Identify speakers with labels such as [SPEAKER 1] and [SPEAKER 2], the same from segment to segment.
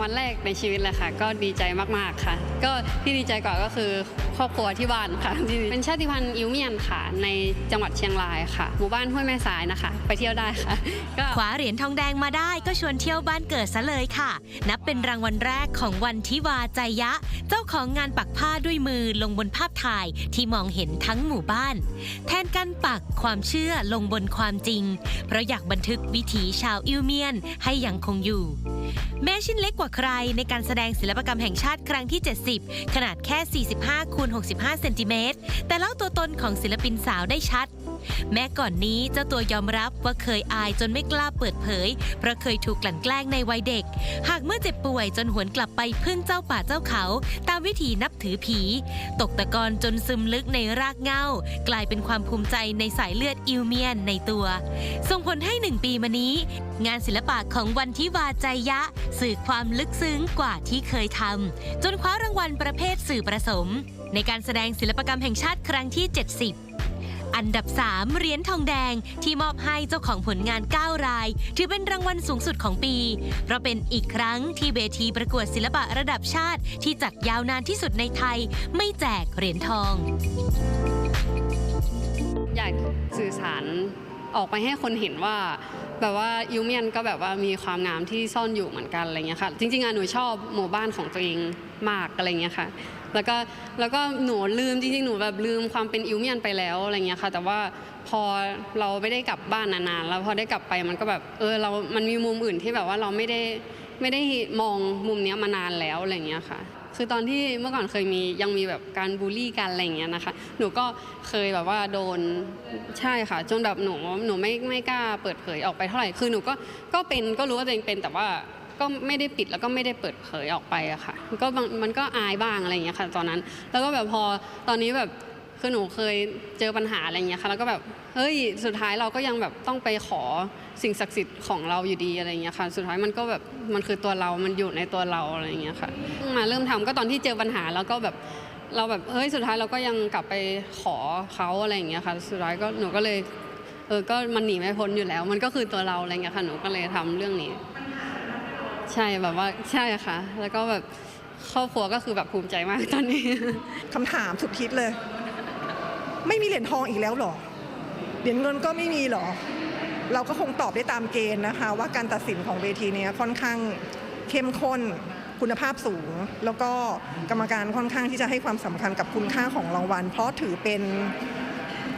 [SPEAKER 1] างวัลแรกในชีวิตเลยค่ะ ก็ดีใจมากๆค่ะ ก็ที่ดีใจกว่าก็คือ รอบครัวที่บ้านค่ะที่เป็นชาติพันธุ์อิวเมียนค่ะ ในจังหวัดเชียงรายค่ะ หมู่บ้านห้วยแม่สายนะคะ ไปเที่ยวได้ค่ะก็
[SPEAKER 2] คว้าเหรียญทองแดงมาได้ก็ชวนเที่ยวบ้านเกิดซะเลยค่ะ นับเป็นรางวัลแรกของวันทิวาใจยะ เจ้าของงานปักผ้าด้วยมือลงบนภาพถ่ายที่มองเห็นทั้งหมู่บ้าน แทนการปักความเชื่อลงบนความจริง เพราะอยากบันทึกวิถีชาวอิวเมียนให้ยังคงอยู่ แม้ชิ้นเล็กกว่าใครในการแสดงศิลปกรรมแห่งชาติครั้งที่ 70 ขนาดแค่ 45คูณ65 เซนติเมตร แต่เล่าตัวตนของศิลปินสาวได้ชัด แม้ก่อนนี้เจ้าตัวยอมรับว่าเคยอายจนไม่กล้าเปิดเผย เพราะเคยถูกกลั่นแกล้งในวัยเด็ก หากเมื่อเจ็บป่วยจนหวนกลับไปพึ่งเจ้าป่าเจ้าเขา ตามวิธีนับถือผี ตกตะกอนจนซึมลึกในรากเง้า กลายเป็นความภูมิใจในสายเลือดอิวเมียนในตัว ส่งผลให้หนึ่งปีมานี้ งานศิลปะของวันทิวาใจยะ สื่อความลึกซึ้งกว่าที่เคยทำจนคว้ารางวัลประเภทสื่อประสม ในการแสดงศิลปกรรมแห่งชาติครั้งที่ 70 อันดับ 3 เหรียญทองแดงที่มอบให้เจ้าของผลงาน 9 ราย ถือเป็นรางวัลสูงสุดของปี เพราะเป็นอีกครั้งที่เวทีประกวดศิลปะระดับชาติที่จัดยาวนานที่สุดในไทย ไม่แจกเหรียญทอง
[SPEAKER 1] อยากสื่อสารออกไปให้คนเห็นว่าแบบว่ายูเมียนก็แบบว่ามีความงามที่ซ่อนอยู่เหมือนกันอะไรเงี้ยค่ะ จริงๆอะหนูชอบหมู่บ้านของตัวเองมากอะไรเงี้ยค่ะ แล้วก็แล้วก็หนูลืมจริงๆ หนูแบบลืมความเป็นอิวเมียนไปแล้วอะไรเงี้ยค่ะ แต่ว่าพอเราไม่ได้กลับบ้านนานๆ แล้วพอได้กลับไปมันก็แบบเออเรา มันมีมุมอื่นที่แบบว่าเราไม่ได้ไม่ได้มองมุมเนี้ยมานานแล้วอะไรเงี้ยค่ะ คือตอนที่เมื่อก่อนเคยมียังมีแบบการบูลลี่กันอะไรเงี้ยนะคะ หนูก็เคยแบบว่าโดนใช่ค่ะ จนแบบหนูหนูไม่ไม่กล้าเปิดเผยออกไปเท่าไหร่ คือหนูก็ก็เป็นก็รู้ว่าตัวเองเป็นแต่ว่า ก็ไม่ได้ปิดแล้วก็ไม่ได้เปิดเผยออกไปอะค่ะก็บางมันก็อายบ้างอะไรอย่างเงี้ยค่ะ ตอนนั้น แล้วก็แบบพอตอนนี้แบบคือหนูเคยเจอปัญหาอะไรอย่างเงี้ยค่ะแล้วก็แบบเฮ้ยสุดท้ายเราก็ยังแบบต้องไปขอสิ่งศักดิ์สิทธิ์ของเราอยู่ดีอะไรอย่างเงี้ยค่ะ สุดท้ายมันก็แบบมันคือตัวเรา มันอยู่ในตัวเราอะไรอย่างเงี้ยค่ะมาเริ่มทำก็ตอนที่เจอปัญหาแล้วก็แบบเราแบบเฮ้ยสุดท้ายเราก็ยังกลับไปขอเขาอะไรอย่างเงี้ยค่ะ สุดท้ายก็หนูก็เลยเออก็มันหนีไม่พ้นอยู่แล้ว มันก็คือตัวเราอะไรเงี้ยค่ะหนูก็เลยทำเรื่องนี้ ใช่แบบว่าใช่ค่ะ แล้วก็แบบครอบครัวก็คือแบบภูมิใจมากตอนนี้
[SPEAKER 3] คำถามสุดฮิตเลย ไม่มีเหรียญทองอีกแล้วเหรอ เหรียญเงินก็ไม่มีเหรอ เราก็คงตอบได้ตามเกณฑ์นะคะ ว่าการตัดสินของเวทีเนี้ยค่อนข้างเข้มข้น คุณภาพสูง แล้วก็กรรมการค่อนข้างที่จะให้ความสำคัญกับคุณค่าของรางวัล เพราะถือเป็น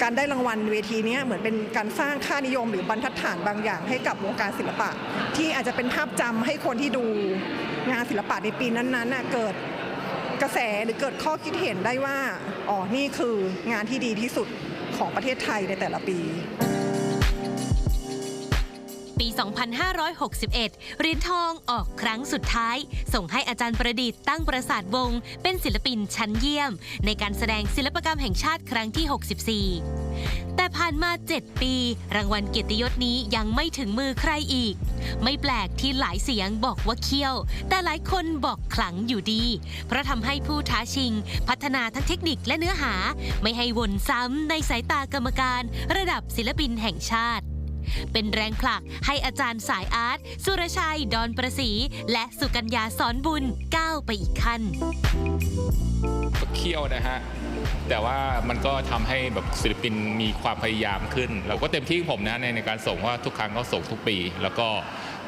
[SPEAKER 3] การได้รางวัลเวทีนี้เหมือนเป็นการสร้างค่านิยมหรือบรรทัดฐานบางอย่างให้กับวงการศิลปะ ที่อาจจะเป็นภาพจำให้คนที่ดูงานศิลปะในปีนั้นๆน่ะเกิดกระแสหรือเกิดข้อคิดเห็นได้ว่า อ๋อ นี่คืองานที่ดีที่สุดของประเทศไทยในแต่ละปี
[SPEAKER 2] ปี 2561 เหรียญทองออกครั้งสุดท้าย ส่งให้อาจารย์ประดิษฐ์ตั้งประสาทวง เป็นศิลปินชั้นเยี่ยม ในการแสดงศิลปกรรมแห่งชาติครั้งที่ 64 แต่ผ่านมา 7 ปี รางวัลเกียรติยศนี้ยังไม่ถึงมือใครอีก ไม่แปลกที่หลายเสียงบอกว่าเคี้ยว แต่หลายคนบอกขลังอยู่ดี เพราะทำให้ผู้ท้าชิง พัฒนาทั้งเทคนิคและเนื้อหา ไม่ให้วนซ้ำในสายตากรรมการ ระดับศิลปินแห่งชาติ เป็นแรงผลักให้อาจารย์สายอาร์ต สุรชัย ดอนประสี และสุกัญญาสอนบุญก้าวไปอีกขั้น
[SPEAKER 4] เคี่ยวนะฮะ แต่ว่ามันก็ทำให้แบบศิลปินมีความพยายามขึ้น เราก็เต็มที่ผมนะในในการส่งว่าทุกครั้งก็ส่งทุกปี แล้วก็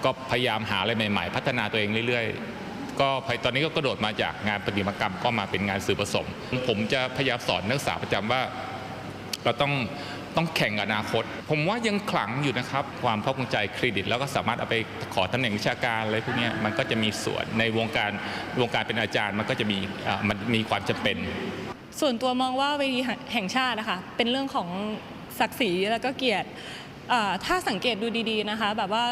[SPEAKER 4] ก็พยายามหาอะไรใหม่ๆ พัฒนาตัวเองเรื่อยๆ ก็ตอนนี้ก็กระโดดมาจากงานประติมากรรมก็มาเป็นงานสื่อผสม ผมจะพยายามสอนนักศึกษาประจำว่า เราต้อง ต้องแข่งกับอนาคต ผมว่ายังขลังอยู่นะครับ ความภาคภูมิใจเครดิต แล้วก็สามารถเอาไปขอตำแหน่งวิชาการอะไรพวกนี้มันก็จะมีส่วนในวงการวงการเป็นอาจารย์มันก็จะมีมันมีความจำเป็น
[SPEAKER 5] ส่วนตัวมองว่าเวทีแห่งชาตินะคะเป็นเรื่องของศักดิ์ศรีแล้วก็เกียรติถ้าสังเกตดูดีๆนะคะแบบว่า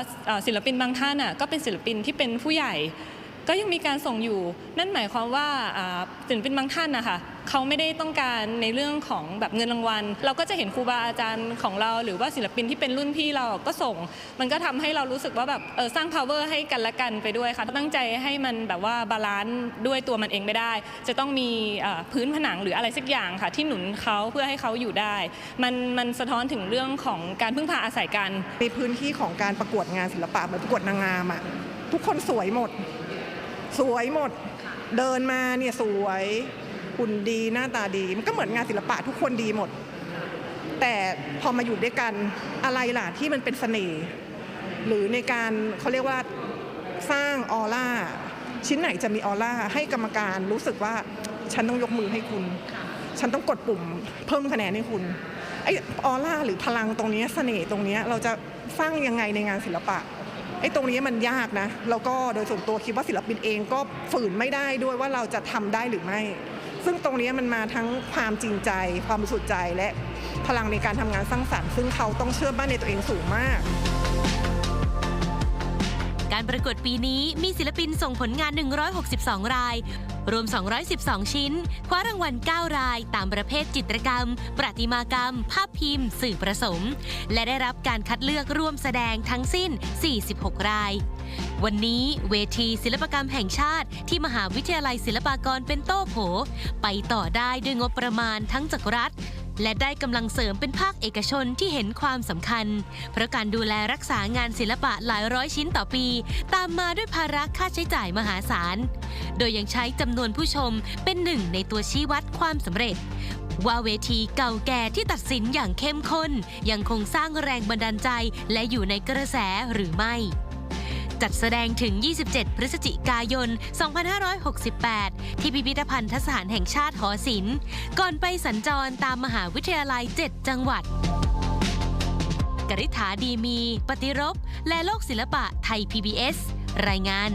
[SPEAKER 5] ศิลปินบางท่านน่ะก็เป็นศิลปินที่เป็นผู้ใหญ่ ก็ยังมีการส่งอยู่ นั่นหมายความว่าศิลปินบางท่านนะคะ เขาไม่ได้ต้องการในเรื่องของแบบเงินรางวัล เราก็จะเห็นครูบาอาจารย์ของเรา หรือว่าศิลปินที่เป็นรุ่นพี่เราก็ส่ง มันก็ทำให้เรารู้สึกว่าแบบเออสร้าง power ให้กันและกันไปด้วยค่ะตั้งใจให้มันแบบว่าบาลานซ์ด้วยตัวมันเองไม่ได้ จะต้องมีพื้นผนังหรืออะไรสักอย่างค่ะ ที่หนุนเขาเพื่อให้เขาอยู่ได้ มันมันสะท้อนถึงเรื่องของการพึ่งพาอาศัยกัน
[SPEAKER 3] ในพื้นที่ของการประกวดงานศิลปะเหมือนประกวดนางงามอะทุกคนสวยหมด สวยหมด เดินมาเนี่ยสวย หุ่นดีหน้าตาดี มันก็เหมือนงานศิลปะทุกคนดีหมด แต่พอมาอยู่ด้วยกันอะไรล่ะที่มันเป็นเสน่ห์หรือในการเขาเรียกว่าสร้างออร่าชิ้นไหนจะมีออร่าให้กรรมการรู้สึกว่าฉันต้องยกมือให้คุณ ฉันต้องกดปุ่มเพิ่มคะแนนให้คุณไอออร่าหรือพลังตรงนี้เสน่ห์ตรงนี้เราจะสร้างยังไงในงานศิลปะไอ้ตรงนี้มันยากนะ แล้วก็โดยส่วนตัวคิดว่าศิลปินเองก็ฝืนไม่ได้ด้วยว่าเราจะทำได้หรือไม่ ซึ่งตรงนี้มันมาทั้งความจริงใจ ความบริสุทธิ์ใจและพลังในการทำงานสร้างสรรค์ ซึ่งเขาต้องเชื่อมั่นในตัวเองสูงมาก
[SPEAKER 2] การประกวดปีนี้มีศิลปินส่งผลงาน 162 ราย รวม 212 ชิ้น คว้ารางวัล 9 ราย ตามประเภทจิตรกรรม ประติมากรรม ภาพพิมพ์ สื่อประสม และได้รับการคัดเลือกร่วมแสดงทั้งสิ้น 46 ราย วันนี้เวทีศิลปกรรมแห่งชาติ ที่มหาวิทยาลัยศิลปากรเป็นโต้โผ ไปต่อได้ด้วยงบประมาณทั้งจากรัฐ และได้กำลังเสริมเป็นภาคเอกชนที่เห็นความสำคัญ เพราะการดูแลรักษางานศิลปะหลายร้อยชิ้นต่อปี ตามมาด้วยภาระค่าใช้จ่ายมหาศาล โดยยังใช้จำนวนผู้ชมเป็นหนึ่งในตัวชี้วัดความสำเร็จ ว่าเวทีเก่าแก่ที่ตัดสินอย่างเข้มข้น ยังคงสร้างแรงบันดาลใจและอยู่ในกระแสหรือไม่ จัดแสดงถึง 27 พฤศจิกายน 2568 ที่พิพิธภัณฑ์ทสถานแห่งชาติหอศิลป์ ก่อนไปสัญจรตามมหาวิทยาลัย 7 จังหวัด กริษฐาดีมี ปฏิรบ และโลกศิลปะไทย PBS รายงาน